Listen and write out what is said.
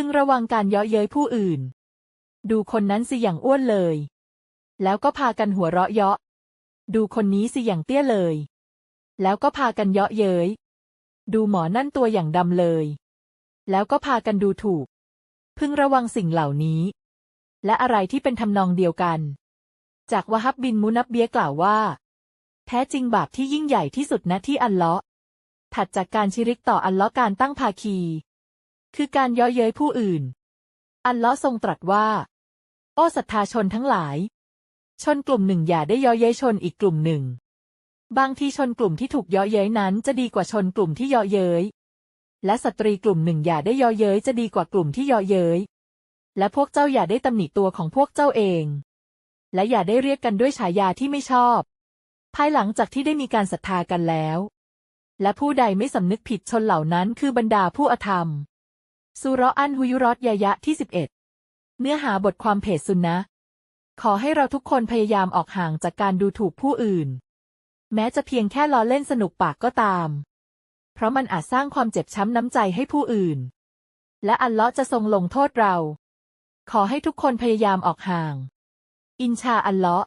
พึงระวังการเยาะเย้ยผู้อื่น ดูคนนั้นสิอย่างอ้วนเลย แล้วก็พากันหัวเราะเยาะ ดูคนนี้สิอย่างเตี้ยเลย แล้วก็พากันเยาะเย้ย ดูหมอนั่นตัวอย่างดำเลย แล้วก็พากันดูถูก พึงระวังสิ่งเหล่านี้ และอะไรที่เป็นทำนองเดียวกัน จากวะฮับบินมุนับเบียกล่าวว่า แท้จริงบาปที่ยิ่งใหญ่ที่สุดนะที่อัลเลาะห์ถัดจากการชิริกต่ออัลเลาะห์การตั้งภาคี คือการเย่อเย้ยผู้อื่น อัลเลาะห์ทรงตรัสว่า โอ้ศรัทธาชนทั้งหลาย ชนกลุ่มหนึ่งอย่าได้ย่อเย้ยชนอีกกลุ่มหนึ่ง บางทีชนกลุ่มที่ถูกย่อเย้ยนั้นจะดีกว่าชนกลุ่มที่ย่อเย้ย และสตรีกลุ่มหนึ่งอย่าได้ย่อเย้ยจะดีกว่ากลุ่มที่ย่อเย้ย และพวกเจ้าอย่าได้ตำหนิตัวของพวกเจ้าเอง และอย่าได้เรียกกันด้วยฉายาที่ไม่ชอบ ภายหลังจากที่ได้มีการศรัทธากันแล้ว และผู้ใดไม่สำนึกผิดชนเหล่านั้นคือบรรดาผู้อธรรม สุเราะห์อันฮุยุรอตยายะที่ 11 เนื้อหาบทความเพจซุนนะ ขอให้เราทุกคนพยายามออกห่างจากการดูถูกผู้อื่น แม้จะเพียงแค่ล้อเล่นสนุกปากก็ตาม เพราะมันอาจสร้างความเจ็บช้ำน้ำใจให้ผู้อื่น และอัลเลาะห์จะทรงลงโทษเรา ขอให้ทุกคนพยายามออกห่าง อินชาอัลเลาะห์